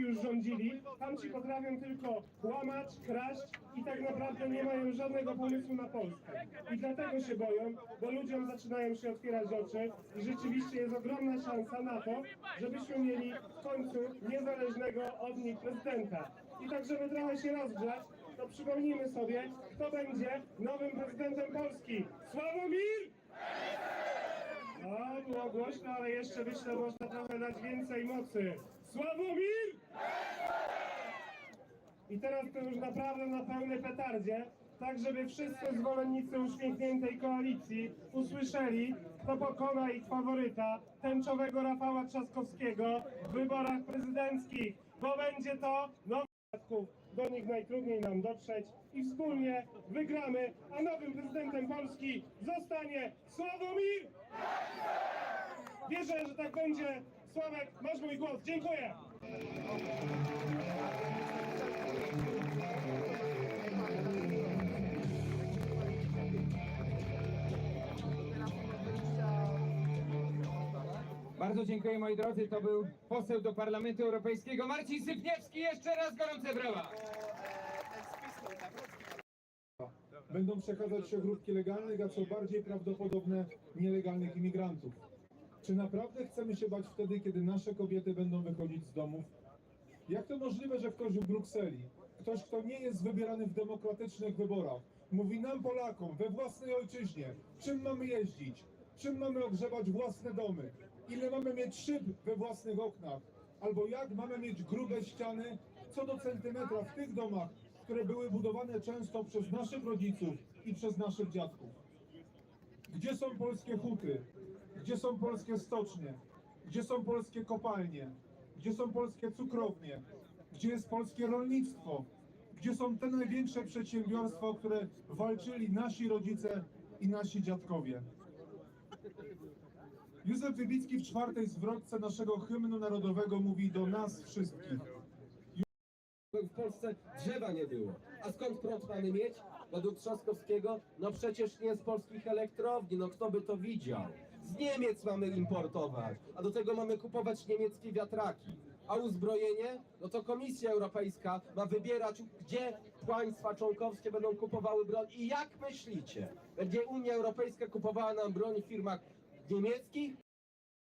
już rządzili, tamci potrafią tylko kłamać, kraść i tak naprawdę nie mają żadnego pomysłu na Polskę. I dlatego się boją, bo ludziom zaczynają się otwierać oczy i rzeczywiście jest ogromna szansa na to, żebyśmy mieli w końcu niezależnego od nich prezydenta. I tak, żeby trochę się rozgrzać, to przypomnijmy sobie, kto będzie nowym prezydentem Polski. Sławomir! O, było głośno, ale jeszcze myślę, można trochę dać więcej mocy. Sławomir! I teraz to już naprawdę na pełnej petardzie, tak żeby wszyscy zwolennicy uśmiechniętej koalicji usłyszeli, kto pokona ich faworyta, tęczowego Rafała Trzaskowskiego w wyborach prezydenckich, bo będzie to nowy do nich najtrudniej nam dotrzeć i wspólnie wygramy, a nowym prezydentem Polski zostanie Sławomir! Wierzę, że tak będzie. Sławek, masz mój głos. Dziękuję. Bardzo dziękuję moi drodzy, to był poseł do Parlamentu Europejskiego Marcin Sypniewski, jeszcze raz gorące brawa. Będą przechadzać się grupki legalnych, a co bardziej prawdopodobne nielegalnych imigrantów. Czy naprawdę chcemy się bać wtedy, kiedy nasze kobiety będą wychodzić z domów? Jak to możliwe, że ktoś w Brukseli, ktoś, kto nie jest wybierany w demokratycznych wyborach, mówi nam Polakom we własnej ojczyźnie, czym mamy jeździć, czym mamy ogrzewać własne domy, ile mamy mieć szyb we własnych oknach, albo jak mamy mieć grube ściany co do centymetra w tych domach, które były budowane często przez naszych rodziców i przez naszych dziadków. Gdzie są polskie huty? Gdzie są polskie stocznie? Gdzie są polskie kopalnie? Gdzie są polskie cukrownie? Gdzie jest polskie rolnictwo? Gdzie są te największe przedsiębiorstwa, o które walczyli nasi rodzice i nasi dziadkowie? Józef Wybicki w czwartej zwrotce naszego hymnu narodowego mówi do nas wszystkich. w Polsce drzewa nie było. A skąd prąd mamy mieć? Według Trzaskowskiego, no przecież nie z polskich elektrowni, no kto by to widział? Z Niemiec mamy importować, a do tego mamy kupować niemieckie wiatraki. A uzbrojenie? No to Komisja Europejska ma wybierać, gdzie państwa członkowskie będą kupowały broń. I jak myślicie? Będzie Unia Europejska kupowała nam broń w firmach niemieckich?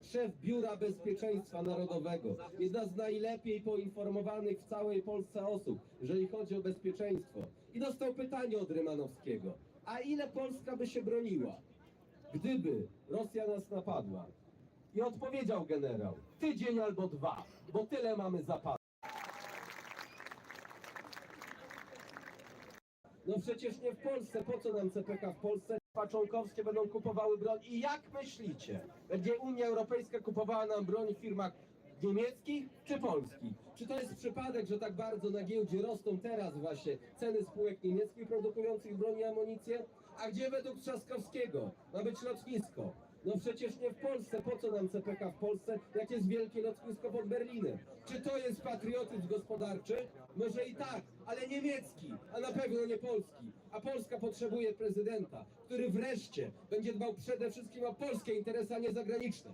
Szef Biura Bezpieczeństwa Narodowego, jedna z najlepiej poinformowanych w całej Polsce osób, jeżeli chodzi o bezpieczeństwo. I dostał pytanie od Rymanowskiego. A ile Polska by się broniła, gdyby Rosja nas napadła? I odpowiedział generał, tydzień albo dwa, bo tyle mamy zapas. No przecież nie w Polsce, po co nam CPK w Polsce? Państwa członkowskie będą kupowały broń. I jak myślicie? Będzie Unia Europejska kupowała nam broń w firmach niemieckich czy polskich? Czy to jest przypadek, że tak bardzo na giełdzie rosną teraz właśnie ceny spółek niemieckich produkujących broń i amunicję? A gdzie według Trzaskowskiego ma być lotnisko? No przecież nie w Polsce, po co nam CPK w Polsce, jak jest wielkie lotnisko pod Berlinem? Czy to jest patriotyzm gospodarczy? Może i tak, ale niemiecki, a na pewno nie polski. A Polska potrzebuje prezydenta, który wreszcie będzie dbał przede wszystkim o polskie interesy, a nie zagraniczne.